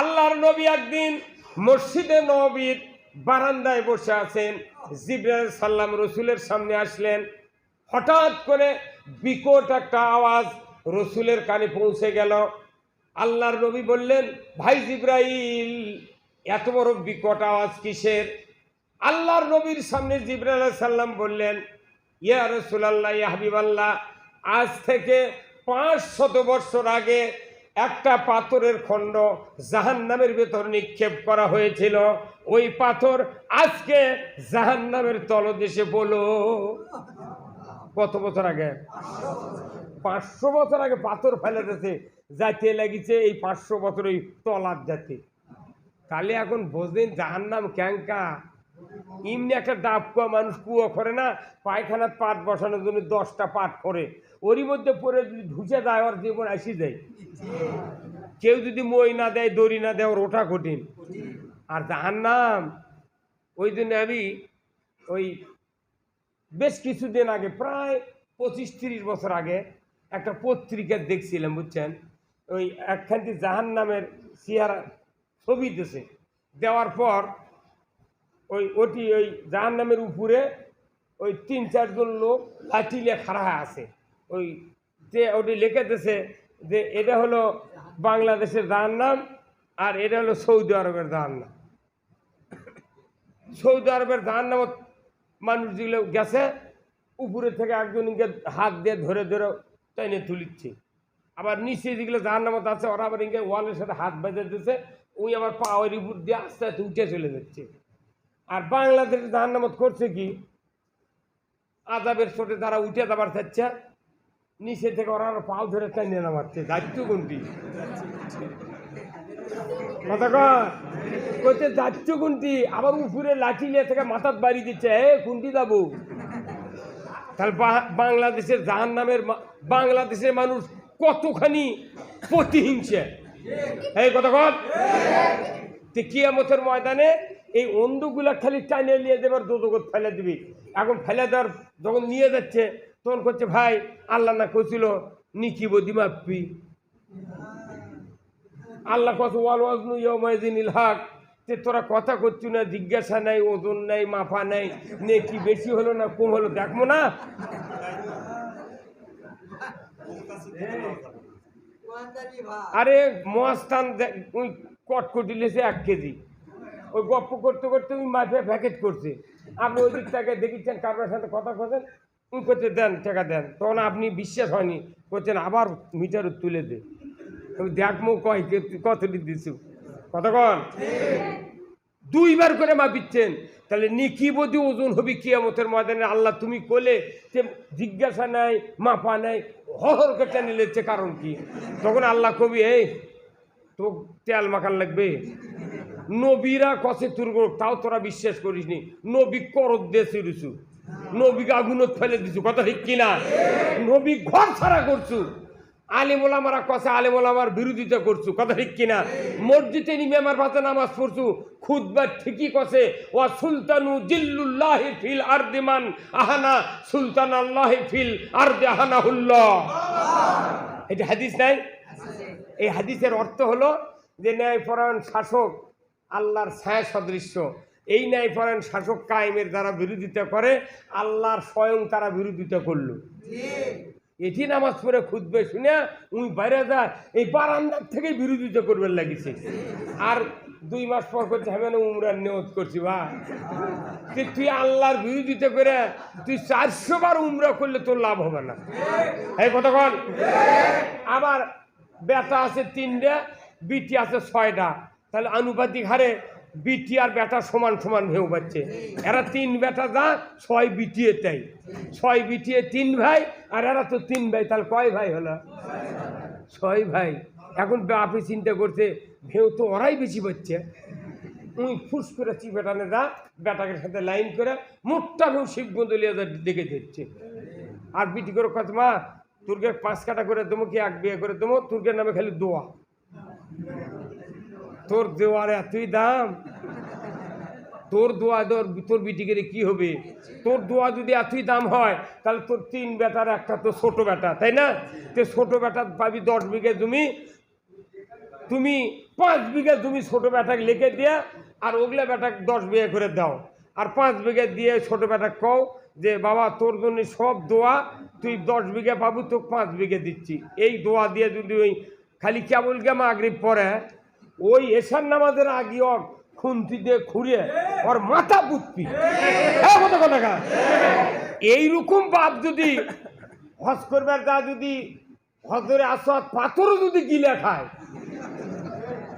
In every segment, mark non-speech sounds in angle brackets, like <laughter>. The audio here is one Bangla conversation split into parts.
আল্লাহর নবী একদিন মসজিদে নবীর বারান্দায় বসে আছেন। জিব্রাইল সাল্লাম রসুলের সামনে আসলেন। হঠাৎ করে বিকট একটা আওয়াজ রসুলের কানে পৌঁছে গেল। আল্লাহর নবী বললেন, ভাই জিব্রাইল, এত বড় বিকট আওয়াজ কিসের? আল্লাহর নবীর সামনে জিব্রাইল সাল্লাম বললেন, ইয়া রসুল আল্লাহ ইয়া হাবিবাল্লাহ, আজ থেকে পাঁচ শত বৎসর আগে একটা পাথরের খণ্ড জাহান্নামের ভেতর নিক্ষেপ করা হয়েছিল। ওই পাথর আজকে জাহান্নামের তলদেশে বলো কত বছর আগে? পাঁচশো বছর আগে পাথর ফেলে দিয়েছে। যাইতে লাগিছে এই পাঁচশো বছর ওই তলার যাতে তাহলে এখন বোঝেন জাহান্নাম ক্যাঙ্কা এমনি একটা ডাব কুয়া, মানুষ কুয়ো করে না, পায়খানার পাট বসানোর জন্য দশটা পাট করে। ওরই মধ্যে পরে যদি ঢুকে দেয় ওর জীবন আসি যায়। কেউ যদি মই না দেয়, দড়ি না দেয়, ওর ওঠা কঠিন। আর জাহান্নাম, ওই জন্য আমি ওই বেশ কিছুদিন আগে, প্রায় পঁচিশ তিরিশ বছর আগে, একটা পত্রিকা দেখছিলাম, বুঝছেন? ওই একখানটি জাহান নামের চেহারা ছবি দিছে। দেওয়ার পর ওই ওটি ওই জাহান নামের উপরে ওই তিন চারজন লোক লাঠি নিয়ে খাড়া আছে। ওই যে ওটি লিখে দিছে যে এটা হলো বাংলাদেশের জাহান নাম আর এটা হলো সৌদি আরবের জাহান নাম সৌদি আরবের জাহান নামত মানুষ যেগুলো গেছে, উপরে থেকে একজনকে হাত দিয়ে ধরে ধরে টেনে তুলিচ্ছে। আবার নিচে যেগুলো জাহান নামত আছে, ওরা আবার ইনকে ওয়ালের সাথে হাত বেঁধে দিচ্ছে ওই আবার পাওয়ার উপর দিয়ে আস্তে আস্তে উঠে চলে যাচ্ছে। আর বাংলাদেশের জাহান নামত করছে কি? আজাবের চোটে তারা উঠে যাবার চাচ্ছে নিচে থেকে ওরা পাও ধরে টেনে নামাচ্ছে। দায়িত্ব কোনটি কথা কইতে যাচ্ছ কোনটি আবার উপরে লাঠি নিয়ে থেকে মাথার বাড়ি দিচ্ছে। এ, কোনটি যাব? তাহলে বাংলাদেশের জাহান নামের বাংলাদেশের মানুষ কতখানি প্রতিহিংসে? এই কথা কিয়ামতের ময়দানে এই অন্ধগুলা খালি টাইনে নিয়ে দেবার দোদগত ফেলে দিবি। এখন ফেলে দেওয়ার যখন নিয়ে যাচ্ছে, তখন করছে, ভাই, আল্লাহ না কছিল বদি মাপি আল্লাহ কত ওয়াল ওয়াজনু ইয়মাইদিন ইলহাক যে তোরা কথা করছি না, জিজ্ঞাসা নাই, ওজন নাই মাপা নাই নে কি বেশি হলো না কম হলো, দেখব না? আরে ওই কটকটি লেছে এক কেজি। ওই গপ্প করতে করতে ওই মাঠে প্যাকেট করছে। আপনি ওই দিক থেকে দেখেছেন কারোর সাথে কথা কথা উনি করতে দেন, টাকা দেন। তখন আপনি বিশ্বাস হয়নি, করছেন, আবার মিটার তুলে দে। দেখব কয় কতটি দিছু? কতক্ষণ দুইবার করে মাপিচ্ছেন তাহলে নিকি নিকিবদি ওজন হবি কিয়ামতের ময়দানে? আল্লাহ তুমি কোলে যে জিজ্ঞাসা নাই, মাপা নাই হহর কেটে নিলেছে কারণ কি? তখন আল্লাহ কবি, এই তো তেল মাখান লাগবে? নবীরা কষে তুর তাও তোরা বিশ্বাস করিস নি। নবী করত দিয়ে ছিড়ুছু নবীকে আগুনত ফেলে দিছু কথা ঠিক কিনা? নবী ঘর ছাড়া করছু আলিমোলামারা কষে আলিমোলামার বিরোধিতা করছু কথা ঠিক কিনা? মসজিদে নিমে আমার পাতে নামাজ পড়ছু খুদবার ঠিকই কষে ও সুলতানু জিল্লুল্লাহ ফিল আরদিমান আহানা সুলতান আল্লাহ ফিল আরদে আহানা হুল্লাহ এটা হাদিস নাই? এই হাদিসের অর্থ হলো যে ন্যায়পরায়ণ শাসক আল্লাহর ছায়া সদৃশ্য এই ন্যায়পরায়ণ শাসক কায়েমের দ্বারা বিরোধিতা করে, আল্লাহর স্বয়ং তারা বিরোধিতা করল। এটি নামাজ পড়ে খুঁজবে শুনে উনি বাইরে যায়, এই বারান্দার থেকে বিরোধিতা করবেন লাগিছে। আর দুই মাস পর করছে হবে না উমরার নিয়ত করছি, বা। তুই তুই আল্লাহর বিরোধিতা করে তুই চারশো বার উমরা করলে তোর লাভ হবে না। এই কতক্ষণ আবার বেটা আছে তিনটা, বিটি আছে ছয়টা। তাহলে আনুপাতিক হারে বিটি আর বেটা সমান সমান ভেউ পাচ্ছে এরা তিন বেটা যা, ছয় বিটিয়ে তাই। ছয় বিটিয়ে তিন ভাই, আর এরা তো তিন ভাই, তাহলে কয় ভাই হলো? ছয় ভাই। এখন বাপে চিন্তা করছে, ভেউ তো ওরাই বেশি পাচ্ছে উই ফুস করে চিপেটানে যা, বেটাকে সাথে লাইন করে, মোটটা ভেউ শিবগঞ্জ লিয়ে দেখে দিচ্ছে আর বিটি করে কত মা তোরকে পাঁচ কাটা করে দেবো কি, এক বিয়ে করে দেবো তোরকে নামে খালি দোয়া। তোর দেওয়ার এতই দাম? তোর দোয়া তোর তোর বিটিকে কি হবে? তোর দোয়া যদি এতই দাম হয়, তাহলে তোর তিন বেটার, একটা তো ছোট বেটা, তাই না? তো ছোট বেটা পাবি দশ বিঘে জমি। তুমি পাঁচ বিঘা তুমি ছোট বেটাকে লিখে দিয়া আর ওগুলা বেটাকে দশ বিঘা করে দাও। আর পাঁচ বিঘা দিয়ে ছোট বেটা কও যে, বাবা, তোর জন্য সব দোয়া তুই দশ বিঘা পাবো, তোকে পাঁচ বিঘে দিচ্ছি। এই দোয়া দিয়ে যদি ওই খালি কেবল গে মাগরিব পরে ওই এশার নামাজের আগে ওর খুন্তি দিয়ে খুঁড়িয়ে ওর মাথা কথা এইরকম বাপ যদি হজ করবার যা যদি হজরে আসাদ পাথরও যদি গিলে খায়,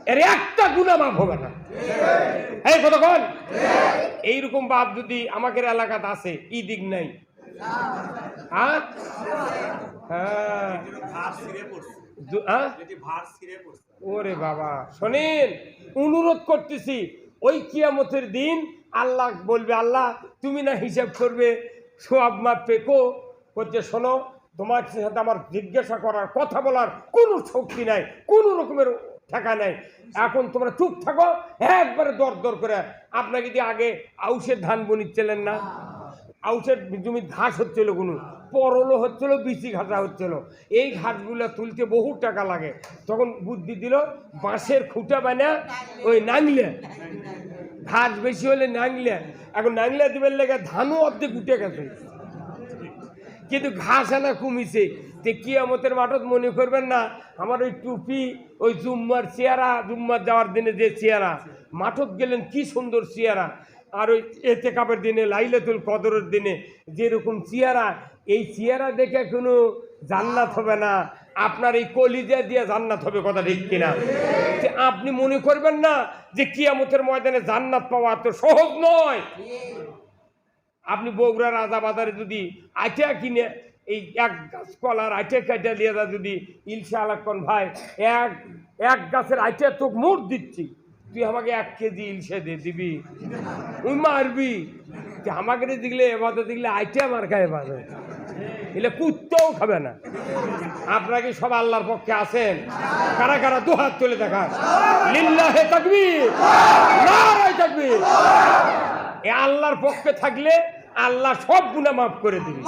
এর একটা গুণা মাফ হবে না। এই কতক্ষণ এইরকম বাপ যদি আমাদের এলাকাতে আছে ই দিক নাই। হ্যাঁ? হ্যাঁ। ওরে বাবা। শোনেন অনুরোধ করতেছি ওই কিয়ামতের দিন আল্লাহ বলবে আল্লাহ তুমি না হিসাব করবে সোয়াব মা পেকো। বলছে শোনো তোমার সাথে আমার জিজ্ঞাসা করার কথা বলার কোনো শক্তি নাই কোনো রকমের ঠেকা নাই। এখন তোমরা চুপ থাকো একবারে দর দর করে। আপনাকে যদি আগে আউশের ধান বনিচ্ছিলেন না? আউশের জমি ঘাস হচ্ছিল কোনো, পরলো হচ্ছিল, বিচি ঘাটা হচ্ছিল। এই ঘাসগুলো তুলতে বহু টাকা লাগে। তখন বুদ্ধি দিল, বাঁশের খুঁটা বানা ওই নাংলে ঘাস বেশি হলে নাংলে এখন নাংলে দিবেন লেগে ধানও অর্ধেক উঠে গেছে। কিন্তু ঘাস আনা কমিছে। তে কিয়ামতের মাঠত মনে করবেন না, আমার ওই টুপি, ওই জুম্মার চেয়ারা জুম্মার যাওয়ার দিনে যে চেয়ারা মাঠত গেলেন কি সুন্দর চেয়ারা আর ওই এতে কাপের দিনে, লাইলাতুল কদরের দিনে যেরকম চেয়ারা এই চেয়ারা দেখে কোনো জান্নাত হবে না। আপনার এই কলিজা দিয়ে জান্নাত হবে কথা ঠিক কিনা? যে আপনি মনে করবেন না যে কিয়ামতের ময়দানে জান্নাত পাওয়া তো সহজ নয়। আপনি বগুড়া রাজা বাজারে যদি আইটা কিনে, এই এক গাছ কলার আইটা কাইটা দিয়ে যদি ইলশা আলাক্ষণ ভাই, এক এক গাছের আইটা তোকে মোট দিচ্ছি। তুই আমাকে এক কেজি ইলশা দিয়ে দিবি। তুই মারবি। তুই আমাকে দেখলে এবারে দেখলে আইটা মার খায় এবারে এলে কুত্তাও খাবে না। আপনারা কি সব আল্লাহর পক্ষে আছেন? কারা কারা দু হাত তুলে দেখান। লিল্লাহে তাকবীর। নারায়ে তাকবীর। এ আল্লাহর পক্ষে থাকলে আল্লাহ সব গুণা মাফ করে দিবে।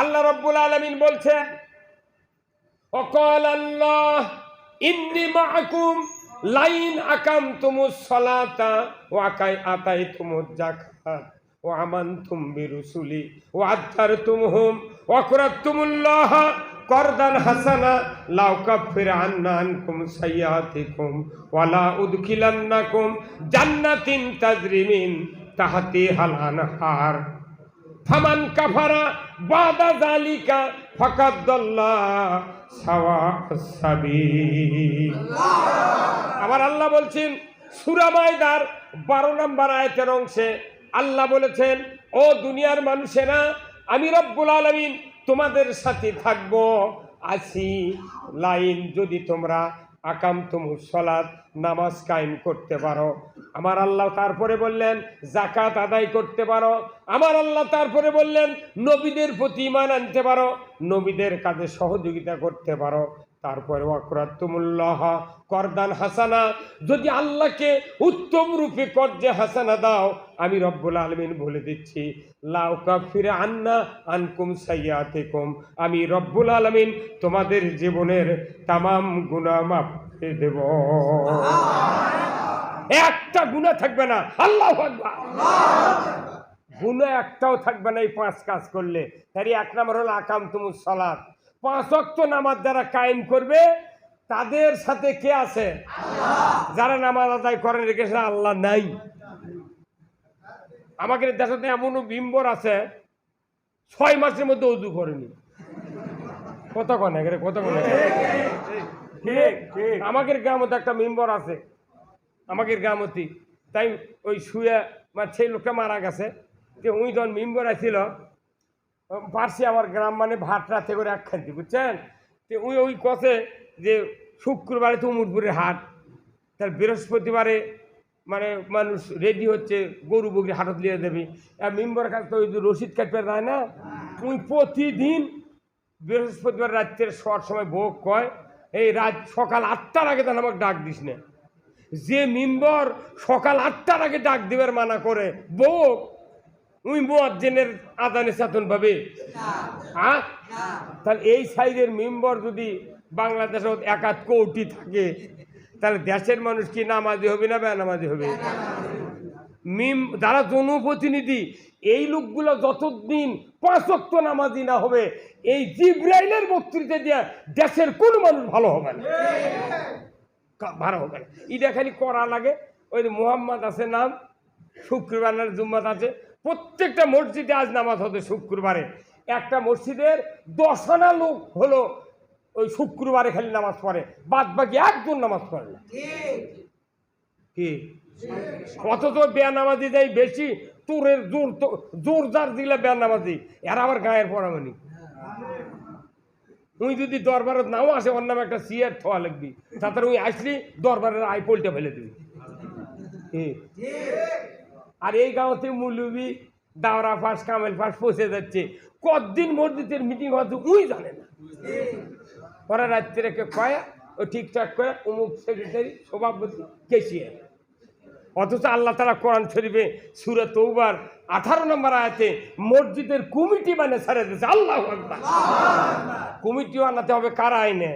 আল্লাহ রব্বুল আলমিন বলছেন অকল আল্লাহ ইন্নি মাকুম লাইন আকাম তুমুস সলাতা ও আকাই আতাই তুমুজ জাকাত ও আমান তুম বিরুসুলি ও আদার তুম হুম অকরাত তুমুল্লাহ করদান হাসানা, লাউ কাফির আন্না আনকুম সাইয়াতিকুম ওয়ালা উদখিলান্নাকুম জান্নাতিন তাজরিমিন তাহাতি হাল আনহার। ফামান কাফারা বাদা জালিকা ফাকাদ্দাল্লাহ আমার আল্লাহ বলছেন সুরামায়দার বারো 12 নম্বর আয়তের অংশে আল্লাহ বলেছেন, ও দুনিয়ার মানুষেরা, আমি রব্বুল আলমিন তোমাদের সাথে থাকব। আসি লাইন যদি তোমরা আকাম তুমুর সলাদ নামাজ কায়েম করতে পারো। আমার আল্লাহ তারপরে বললেন জাকাত আদায় করতে পারো। আমার আল্লাহ তারপরে বললেন, নবীদের প্রতি ইমান আনতে পারো। নবীদের কাজে সহযোগিতা করতে পারো। তারপরে ওয়াকরাতুমুল্লাহ, করদান হাসানা। যদি আল্লাহকে উত্তম রূপে কর্জে হাসানা দাও, আমি রব্বুল আলমিন বলে দিচ্ছি, লাউ কাফিরে আন্না আনকুম সাইয়াতেকুম। আমি রব্বুল আলমিন তোমাদের জীবনের তামাম গুণা মাফ করে দেব। একটা গুণা থাকবে না। আল্লাহ গুণা একটাও থাকবে না এই পাঁচ কাজ করলে। তারই এক নম্বর হলো আকাম তুমুর সলাদ পাঁচ অক্ত নামাজ যারা কায়েম করবে তাদের সাথে কে আছে? যারা নামাজ আদায় করে রেখেছে আল্লাহ নাই। আমাদের এমনও বিম্বর আছে ছয় মাসের মধ্যে উজু করেনি। কত কনে কত কনে আমাদের গ্রামতে একটা মেম্বর আছে আমাদের গ্রামতি। তাই ওই শুয়ে মানে সেই লোকটা মারা গেছে। যে উনি যখন মেম্বর আছিল পারছি আমার গ্রাম মানে ভাত রাতে করে এক খান্তি বুঝছেন? তো ওই ওই কথে যে শুক্রবারে তো উমুরপুরের হাট, তার বৃহস্পতিবারে মানে মানুষ রেডি হচ্ছে গরু বগরি হাটত নিয়ে দেবে। আর মেম্বার কাছে তো ওই যে রসিদ কাটবে দেয় না? উই প্রতিদিন বৃহস্পতিবার রাত্রের শোয়ার সময় বউ কয়, এই রাত সকাল আটটার আগে তাহলে আমাকে ডাক দিস না। যে মেম্বর সকাল আটটার আগে ডাক দেবার মানা করে বউ উই মুয়াজ্জিনের আদানে চেতন পাবে? হ্যাঁ? তাহলে এই সাইজের মেম্বর যদি বাংলাদেশে একাত কোটি থাকে তাহলে দেশের মানুষ কি নামাজি হবে না বেনামাজি হবে? মিম যারা জনপ্রতিনিধি এই লোকগুলো যতদিন পাঁচক্ত নামাজি না হবে এই জিব্রাইলের বক্তৃতা দিয়ে দেশের কোন মানুষ ভালো হবে না। ভালো হবে না। এটা খালি করা লাগে। ওই মোহাম্মদ আছে নাম শুক্রবার জুম্মাত আছে। প্রত্যেকটা মসজিদে আজ নামাজ হতো শুক্রবারে। একটা মসজিদের দশানা লোক হলো ওই শুক্রবারে খালি নামাজ পড়ে বাদ বাকি একজন নামাজ পড়ে না। কি? অথচ বেয়ানামাজি দেয় বেশি, তোরের জোর তো জোর জার দিলে বেয়ানামাজি, এরা আবার গায়ের পড়ামানি তুই যদি দরবারত নাও আসে, ওর নামে একটা সিয়ার থোয়া লাগবি তাতে ওই আসলি দরবারের আই পল্টে ফেলে দিবি? আর এই গাঁওতে মুলুবি, দাওরা ফাঁস, কামেল ফাঁস পৌঁছে যাচ্ছে। কতদিন মসজিদের মিটিং হচ্ছে উই জানে না। ওরা রাত্রে কে কয়, ও ঠিকঠাক করে অমুক সেক্রেটারি সভাপতি কেসিয়ার অথচ আল্লাহ তালা কোরআন শরীফে সুরে তৌবার আঠারো নম্বর আয়াতে মসজিদের কমিটি মানে ছেড়ে দিয়েছে। আল্লাহ আকবার। কমিটি বানাতে হবে কার আইনে?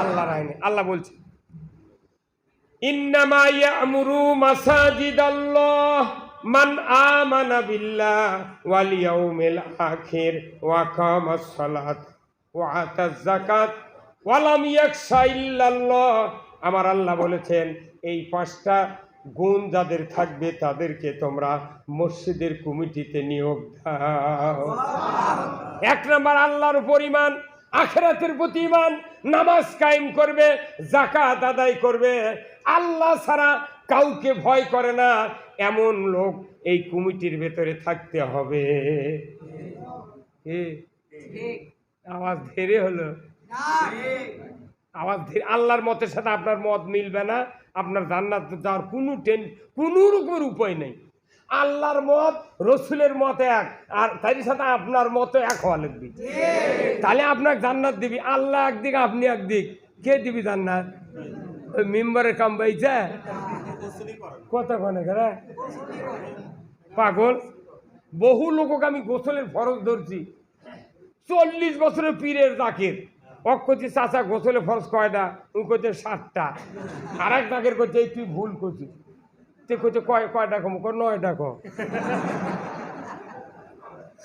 আল্লাহর আইনে। আল্লাহ বলছে ইন্নামাইয়া ইন্নামা ইয়ামুরু মাসাজিদাল্লাহ। মান আমানা বিল্লাহ ওয়াল ইয়াউমিল আখির ওয়া কামাস সালাত ওয়া আতাজ যাকাত ওয়া লাম ইয়াখশা ইল্লাল্লাহ। আমার আল্লাহ বলেছেন এই পাঁচটা গুণ যাদের থাকবে তাদেরকে তোমরা মসজিদের কমিটিতে নিয়োগ দাও। এক নম্বর আল্লাহর পরিমাণ আখেরাতের প্রতি ইমান নামাজ কায়েম করবে জাকাত আদায় করবে। আল্লাহ ছাড়া কাউকে ভয় করে না এমন লোক এই কমিটির ভেতরে থাকতে হবে। আওয়াজ ধীরে হলো। আওয়াজ ধীরে আল্লাহর মতের সাথে আপনার মত মিলবে না আপনার জান্নাত যাওয়ার কোনো টেন কোনো রকমের উপায় নেই। আল্লাহর মত রসুলের মত এক আর তার সাথে আপনার মত এক হওয়া লাগবে। তাহলে আপনাকে জান্নাত দিবি আল্লাহ একদিক আপনি একদিক। কে দিবি জান্নাত? ওই মেম্বারের কাম পাইছে কত কনে করে? পাগল। বহু লোককে আমি গোসলের ফরজ ধরছি। চল্লিশ বছরের পীরের জাকির। অক করছি চাচা গোসলে ফরজ কয়টা? উনি করছে সাতটা। আর এক ডাকের করছে এই তুই ভুল করছিস তুই করছে কয় কয়টা কম? কয় নয়টা কম।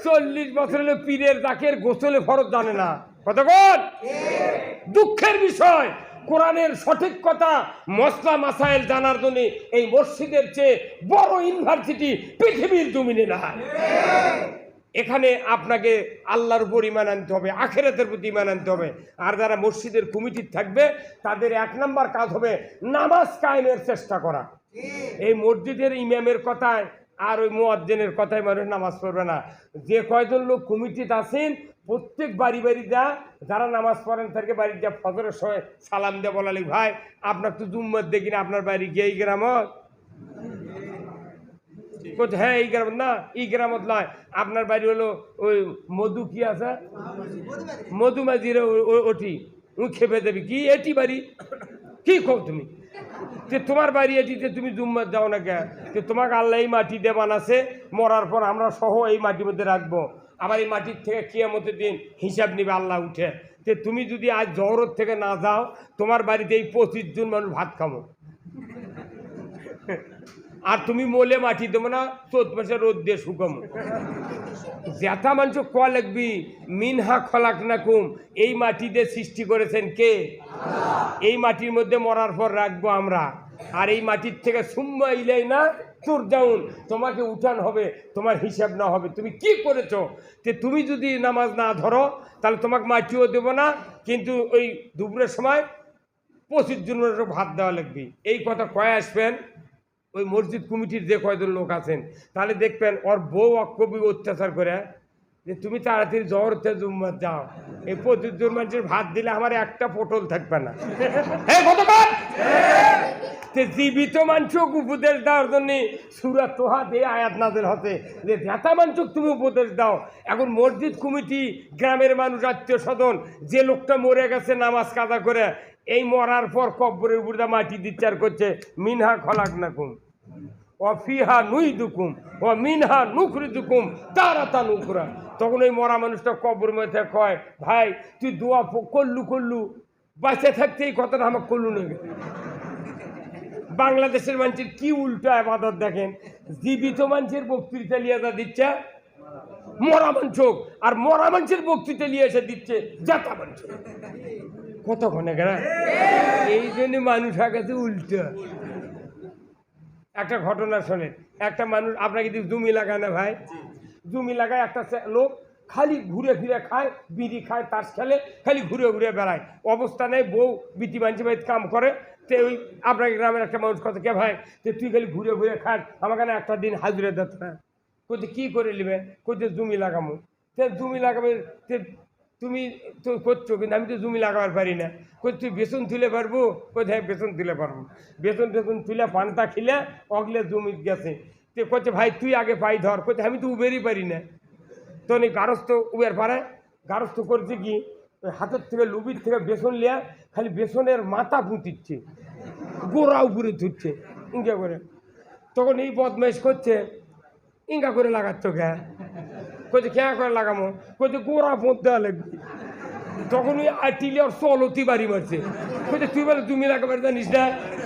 চল্লিশ বছরের পীরের জাকের গোসলে ফরজ জানে না। কতক্ষণ দুঃখের বিষয়। কোরআনের সঠিক কথা মশলা মাসাইল জানার জন্য এই মসজিদের চেয়ে বড় ইউনিভার্সিটি পৃথিবীর জমিনে না এখানে আপনাকে আল্লাহর উপর ইমান আনতে হবে আখেরাতের প্রতি ইমান আনতে হবে। আর যারা মসজিদের কমিটি থাকবে তাদের এক নাম্বার কাজ হবে নামাজ কায়েমের চেষ্টা করা। এই মসজিদের ইমামের কথায় আর ওই মোয়াজ্জেনের কথায় মানুষ নামাজ পড়বে না। যে কয়জন লোক কমিটিতে আছেন, প্রত্যেক বাড়ি বাড়ি যা, যারা নামাজ পড়েন তাদেরকে বাড়ি যা ফজরের সময় সালাম দিয়ে বলালি ভাই, আপনার তো জুম্মত দেখি না আপনার বাড়ি গিয়ে এই গ্রামত? হ্যাঁ এই গ্রাম না, এই গ্রামত নয় আপনার বাড়ি হলো ওই মধু কি আছে? মধুমাঝির ওটি। খেপে দেবে কি? এটি বাড়ি। কি কো তুমি? যে তোমার বাড়ি দিতে তুমি জুম্মার যাও না কে যে তোমাকে আল্লাহ এই মাটি দিয়ে আছে মরার পর আমরা সহ এই মাটির মধ্যে রাখব। আবার এই মাটির থেকে কিয়ামতের দিন হিসাব নিবে আল্লাহ উঠে। যে তুমি যদি আজ জহরত থেকে না যাও, তোমার বাড়িতে এই পঁচিশ জন মানুষ ভাত খাব। আর তুমি মোলে মাটি দেবো না, চোদ্দ মাসে রোদ দিয়ে শুকামো জ্যাথা মানুষ ক লাগবি? মিনহা খলাক নাকুম এই মাটি দিয়ে সৃষ্টি করেছেন কে? এই মাটির মধ্যে মরার পর রাখব আমরা। আর এই মাটির থেকে সুম্মা ইলাই না তোর যাউন তোমাকে উঠান হবে, তোমার হিসাব না হবে। তুমি কি করেছ? যে তুমি যদি নামাজ না ধরো, তাহলে তোমাকে মাটিও দেবো না, কিন্তু ওই দুপুরের সময় পঁচিশ জনের ভাত দেওয়া লাগবে। এই কথা কয়ে আসবেন? ওই মসজিদ কমিটির যে কয়জন লোক আছেন, তাহলে দেখবেন ওর বউ অকবি অত্যাচার করে, যে তুমি তাড়াতাড়ি জহরতে জুম্মাত যাও। এই পঁচিশ জন মানুষের ভাত দিলে আমার একটা পটল থাকবে না। জীবিত মানুষক উপদেশ দেওয়ার জন্য সুরা তোহা দিয়ে আয়াত নাজের হতে যে জ্যাতা মানুষক তুমি উপদেশ দাও। এখন মসজিদ কমিটি, গ্রামের মানুষ, আত্মীয় স্বজন, যে লোকটা মরে গেছে নামাজ কাদা করে এই মরার পর কব্বরের উপরে মাটি দিচ্চার করছে, মিনহা খলাক নাকুম অফিহা নুই দুকুম ও মিনহা নুকরি দুকুম তারা তা নুকরা তখন ওই মরা মানুষটা কবর মধ্যে কয়, ভাই, তুই দোয়া করলু করলু, বাঁচে থাকতে এই কথাটা আমার কলু নেবে বাংলাদেশের মানুষের কি উল্টো আবাদত দেখেন? জীবিত মানুষের বক্তৃতা লিয়ে যা দিচ্ছে, মরা মাংস আর মরা মাংসের বক্তৃতা নিয়ে এসে দিচ্ছে জাতা মাংস কতক্ষণে গেল এই জন্য মানুষ আগে উল্টো। একটা ঘটনা শোনেন। একটা মানুষ, আপনাকে যদি জমি লাগায় না ভাই, জমি লাগায় একটা লোক খালি ঘুরে ফিরে খায়, বিড়ি খায় তাস খেলে খালি ঘুরে ঘুরে বেড়ায়। অবস্থা নেই, বউ বিটি বাঞ্চি বাড়িতে কাম করে। তে ওই আপনার গ্রামের একটা মানুষ কত কে ভাই যে তুই খালি ঘুরে ঘুরে খাস, আমাকে না একটা দিন হাজিরে দিতে না কি করে নেবে? কইতে জমি লাগামো। তে জমি লাগাবে, তে তুমি তো করছ, কিন্তু আমি তো জমি লাগাবার পারি না। তুই বেতন তুলে পারব? কোথায় বেতন তুলে পারব। বেতন টেতন তুলে পানটা খিলে অগলে জমি গেছে। তে করছে ভাই, তুই আগে পাই ধর। কোথায় আমি তো উবেরই পারি না। তো নি গারস্থ উবের পারে। গারস্থ করছে কি? হাতের থেকে, লুবির থেকে বেসন লিয়া খালি বেসনের মাথা পুঁতিচ্ছে। গোড়া উপরে ধুচ্ছে, ইঙ্গা করে। তখন এই বদমাইশ করছে, ইঙ্গা করে লাগাচ্ছ কে? কইছে খেয়া করে লাগামো? কইছে গোড়া পোঁত দেওয়া লাগবে। তখন ওই আটিলে ওর চলতি বাড়ি মারছে কইছে তুই বলে তুমি লাগাবার জানিস না?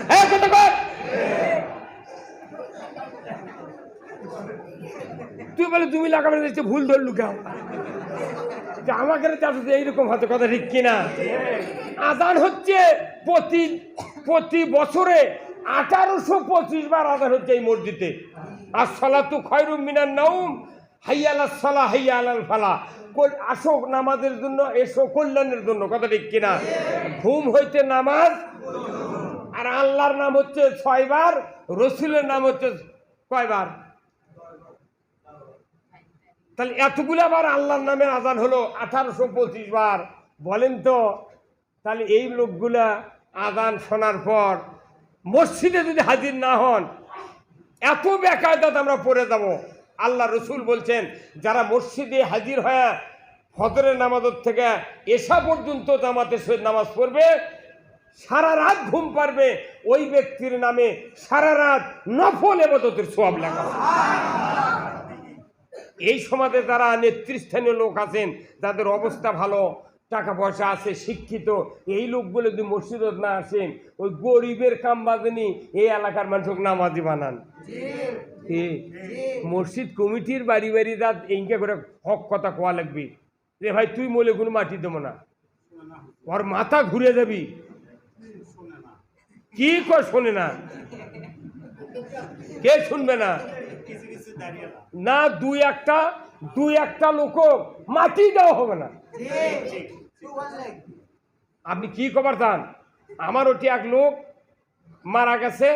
হ্যাঁ কর তুই বলে তুমি লাগাবার জানিস ভুল ধরলু কেউ যে আমাকে চাষ, এইরকম হতে কথা ঠিক কিনা? আদান হচ্ছে প্রতি প্রতি বছরে আঠারোশো পঁচিশ বার আদান হচ্ছে এই মসজিদে। আর সালাতু খয়রুম মিনার নাউম হাইয়াল সালা হাইয়া আলাল ফালা আসো নামাজের জন্য, এসো কল্যাণের জন্য। কথা ঠিক কিনা? ঘুম হইতে নামাজ। আর আল্লাহর নাম হচ্ছে ছয়বার, রসুলের নাম হচ্ছে কয়বার? তাহলে এতগুলো আবার আল্লাহর নামে আজান হলো, আঠারোশো পঁচিশ বার। বলেন তো, তাহলে এই লোকগুলা আজান শোনার পর মসজিদে যদি হাজির না হন, এত বেকায়দাত আমরা পড়ে যাব। আল্লাহ রসুল বলছেন, যারা মসজিদে হাজির হয়ে ফজরের নামাজের থেকে এসা পর্যন্ত জামাতে সহিত নামাজ পড়বে, সারা রাত ঘুম পারবে ওই ব্যক্তির নামে সারা রাত নফল এবাদতের সব লেখা এই সমাজে যারা নেতৃস্থানীয় লোক আছেন তাদের অবস্থা ভালো টাকা পয়সা আছে, শিক্ষিত, এই লোকগুলো যদি মসজিদত না আসেন, ওই গরিবের কাম বাজেনি এই এলাকার মানুষকে নামাজি বানান? মসজিদ কমিটির বাড়ি বাড়ি রাত এইটা করে হক কথা কোয়া লাগবি। রে ভাই, তুই মলে কোনো মাটি দেবো না। ওর মাথা ঘুরে যাবি। কি কর শোনে না? কে শুনবে না? না, দুই একটা দুই একটা লোক মাটি দেওয়া হবে না। আপনি কি খবর চান? আমার ওটি এক লোক মারা গেছে,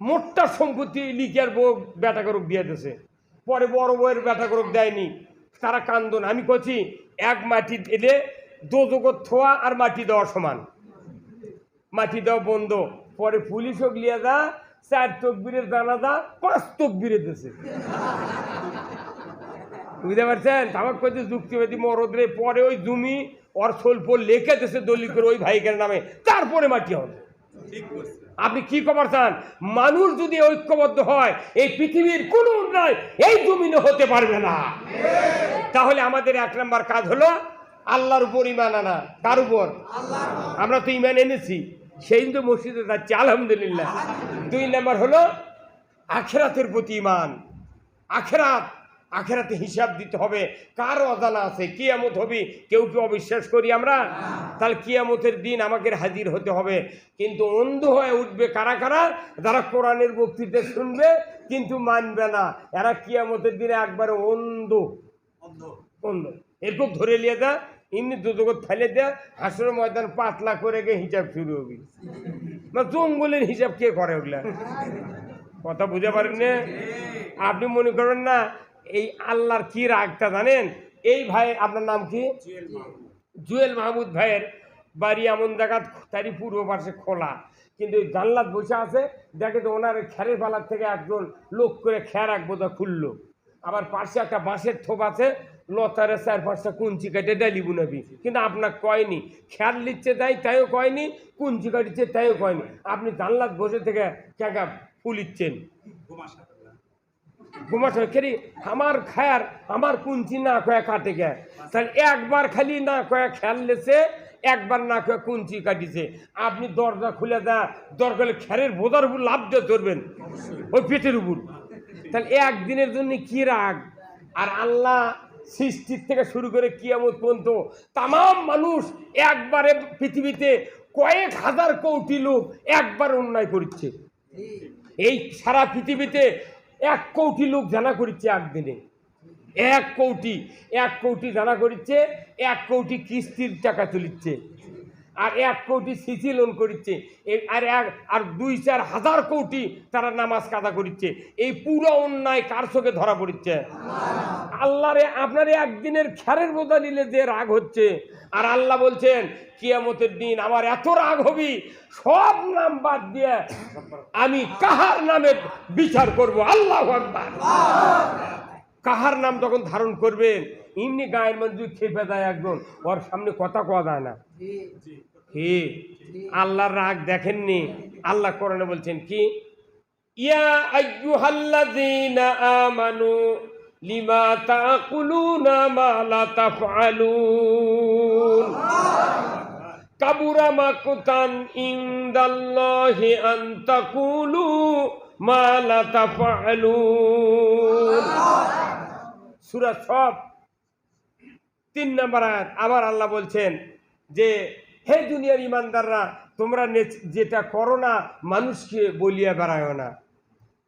মোটটা সম্পত্তি লিখিয়ার বউ বেটা করুক দিয়ে দিয়েছে। পরে বড় বউয়ের বেটা করুক দেয়নি। তারা কান্দন। আমি করছি এক মাটি দিলে দোজগত থোয়া আর মাটি দেওয়া সমান। মাটি দেওয়া বন্ধ। পরে পুলিশও লিয়ে যা, চার তকবিরের দা পাঁচ তকবিরে দিয়েছে। বুঝতে পারছেন? আমার কাছে যুক্তিবাদী মরদরে পরে ওই জমি ওর স্বল্প লেখে দেশে দলিল করে ওই ভাইকের নামে তারপরে মাটি হবে আপনি কি খবর চান মানুষ যদি ঐক্যবদ্ধ হয় এই পৃথিবীর কোনো উন্নয় এই জমিনে হতে পারবে না তাহলে আমাদের এক নম্বর কাজ হলো আল্লাহর উপর ইমান আনা কার উপর আমরা তো ইমান এনেছি। সেই তো মসজিদে যাচ্ছি আলহামদুলিল্লাহ। দুই নম্বর হলো আখেরাতের প্রতি ইমান আখেরাত আখেরাতে হিসাব দিতে হবে। কার অজানা আছে? কিয়ামত হবে? কেউ কেউ অবিশ্বাস করি আমরা? তাহলে কিয়ামতের দিন আমাকে হাজির হতে হবে। কিন্তু অন্ধ হয়ে উঠবে কারা কারা? যারা কোরআনের বক্তৃতা শুনবে কিন্তু মানবে না। এরা কিয়ামতের দিনে একবারে অন্ধ। অন্ধ। এরকম ধরে নিয়ে যা এমনি দুজগত ফেলে দেয়া হাসর ময়দান পাতলা করে গিয়ে হিসাব শুরু হবে। না জঙ্গলের হিসাব কে করে ওগুলা? <laughs> কথা বুঝতে পারেন না আপনি মনে করেন না এই আল্লাহর কি রাগটা জানেন? এই ভাই আপনার নাম কি? জুয়েল মাহমুদ। ভাইয়ের বাড়ি এমন জায়গা তারই পূর্ব পাশে খোলা। কিন্তু ওই জানলাত বসে আছে দেখে তো ওনার খেরের পালার থেকে একজন লোক করে খেয়ার এক বোঝা খুললো। আবার পাশে একটা বাঁশের থোপ আছে লতারে চার পাঁচটা কুঞ্চি কাটে ডালি বুনাবি কিন্তু আপনার কয়নি? খেয়াল নিচ্ছে তাই তাইও কয়নি কুঞ্চি কাটিচ্ছে তাইও কয়নি। আপনি জানলাত বসে থেকে ক্যাঁকা ফুলিচ্ছেন ঘুমাতে খেলি আমার খায়ার, আমার কুঞ্চি না কয়া কাটে গে। তাহলে একবার খালি না কয়া খেয়াল লেছে, একবার না কেউ কুঞ্চি কাটিছে। আপনি দরজা খুলে দেন দরকার খেরের বোধার উপর লাভ দিয়ে ধরবেন, ওই পেটের উপর। তাহলে একদিনের জন্য কি রাগ? আর আল্লাহ সৃষ্টির থেকে শুরু করে কিয়ামত পর্যন্ত তাম মানুষ একবারে পৃথিবীতে কয়েক হাজার কোটি লোক একবার অন্যায় করছে। এই সারা পৃথিবীতে এক কোটি লোক জানা করিচ্ছে একদিনে। এক কোটি এক কোটি জানা করিচ্ছে, এক কোটি কিস্তির টাকা তুলিচ্ছে। আর এক কোটি সিসি লোন করিচ্ছে। আর এক আর দুই চার হাজার কোটি তারা নামাজ কাদা করিচ্ছে। এই পুরো অন্যায় কার চোখে ধরা পড়িচ্ছে আল্লাহরে আপনার একদিনের খ্যারের বোঝা নিলে যে রাগ হচ্ছে। আর আল্লাহ বলছেন, কিয়ামতের দিন আমার এত রাগ হবি, সব নাম বাদ দিয়ে আমি কাহার নামে বিচার করব? আল্লাহ কাহার নাম যখন ধারণ করবেন এমনি গায়ের মধ্যে খেপে দেয় একজন ওর সামনে কথা কওয়া যায় না। হে আল্লাহর রাগ দেখেননি? আল্লাহ কোরআনে বলছেন কি? ইয়া আইয়ুহাল্লাযীনা আমানু লিমা তাকুলুনা মা লা তাফআলুন। কাবুরা মাকুতান ইনদাল্লাহি আন তাকুলু মা লা তাফআলুন। সূরা সব তিন নম্বর আয়াত আবার আল্লাহ বলছেন যে হে দুনিয়ার ইমানদাররা তোমরা যেটা করো না মানুষকে বলিয়া বেড়ায় না।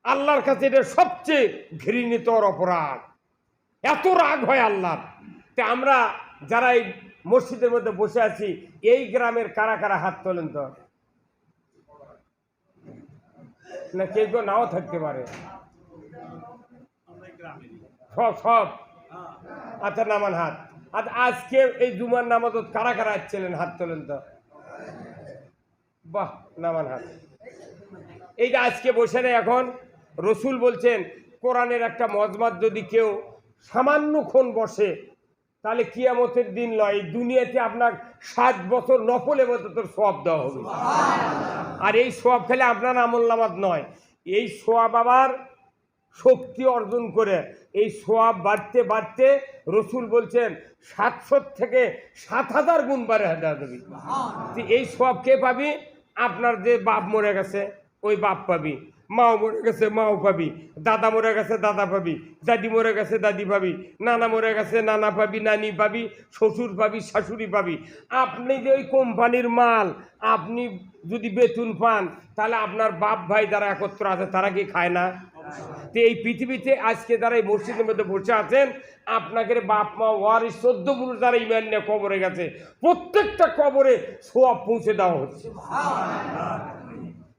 আল্লাহর কাছে এটা সবচেয়ে ঘৃণিতর অপরাধ। এত রাগ হয় আল্লাহর। তা আমরা যারা এই মসজিদের মধ্যে বসে আছি এই গ্রামের কারা কারা হাত তোলেন তো? না কেউ কেউ নাও থাকতে পারে। সব সব। হ্যাঁ। আচ্ছা নামান হাত। আচ্ছা আজকে এই জুমার নামাজত কারা কারা আসছিলেন? হাত তোলেন তো। বাহ নামান হাত। এইটা আজকে বসে নেই এখন রসুল বলছেন কোরআনের একটা মজমাত যদি কেউ সামান্যক্ষণ বসে তাহলে কিয়ামতের দিন লয় এই দুনিয়াতে আপনার সাত বছর নফলে তোর সব দেওয়া হবে। আর এই সোয়াব খেলে আপনার আমল নামাজ নয় এই সোয়াব আবার শক্তি অর্জন করে এই সোয়াব বাড়তে বাড়তে রসুল বলছেন সাতশো থেকে সাত হাজার গুণ বাড়ে হাজার দেবী এই সোয়াব কে পাবি? আপনার যে বাপ মরে গেছে ওই বাপ পাবি। মাও মরে গেছে মাও পাবি। দাদা মরে গেছে দাদা পাবি। দাদি মরে গেছে দাদি পাবি। নানা মরে গেছে নানা পাবি নানি পাবি শ্বশুর পাবি শাশুড়ি পাবি। আপনি যে ওই কোম্পানির মাল আপনি যদি বেতন পান তাহলে আপনার বাপ ভাই যারা একত্র আছে তারা কি খায় না? তো এই পৃথিবীতে আজকে যারা এই মসজিদের মধ্যে বসে আছেন আপনাকে বাপ মা ওয়ারি চোদ্দ পুরুষ যারা ইমান নিয়ে কবরে গেছে, প্রত্যেকটা কবরে সোয়াব পৌঁছে দেওয়া হচ্ছে।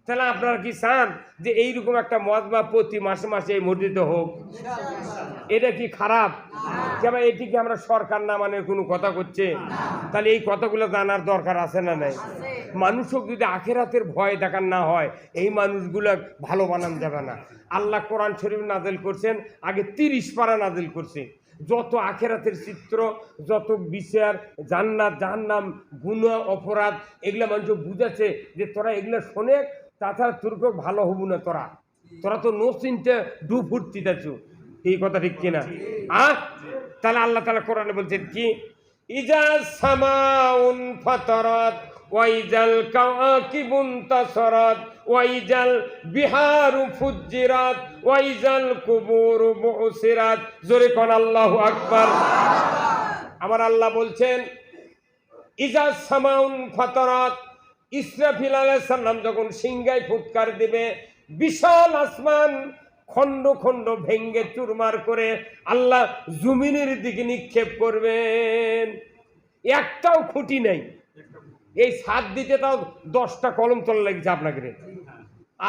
তাহলে আপনারা কি চান যে এইরকম একটা মজমা প্রতি মাসে মাসে এই মসজিদে হোক? এটা কি খারাপ? কেমন এটি কি আমরা সরকার না মানে কোনো কথা করছে? তাহলে এই কথাগুলো জানার দরকার আছে না নাই? মানুষও যদি আখেরাতের ভয় দেখার না হয় এই মানুষগুলো ভালো বানান যাবে না। আল্লাহ কোরআন শরীফ নাজেল করছেন আগে তিরিশ পারা নাজেল করছে। যত আখেরাতের চিত্র যত বিচার জান্নাত জাহান্নাম গুণা অপরাধ এগুলা মানুষ বুঝাচ্ছে যে তোরা এগুলো শোনে তাছাড়া তোর ভালো হবু না তোরা। তোরা তো নো চিনতে ডু ফুর্তি যাচ্ছু এই কথা ঠিক কিনা আহ তাহলে আল্লাহ তালা কোরআনে বলছেন কি? ইজা সামাউন ওয়াইজাল ওয়াইজাল বিহারু ওয়াইজাল জোরে আমার আল্লাহ বলছেন, ইজা সামাউন ফাতারাত ইসরাফিল আলাইহিস সালাম যখন সিংহায় ফুৎকার দিবে, বিশাল আসমান খণ্ড খণ্ড ভেঙ্গে চুরমার করে আল্লাহ জমিনের দিকে নিক্ষেপ করবেন। একটাও খুঁটি নেই। এই সাত দিতে তাও দশটা কলম তোলা লেগেছে আপনাকে রে।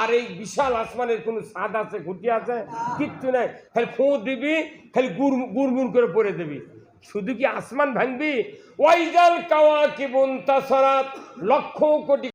আর এই বিশাল আসমানের কোনো স্বাদ আছে, খুঁটি আছে? কিচ্ছু নাই। খালি ফোঁ দিবি, খালি গুড় গুড়মুড় করে পরে দিবি। শুধু কি আসমান ভাঙবি? ওয়াইজাল কাওয়া কি বন্তা লক্ষ কোটি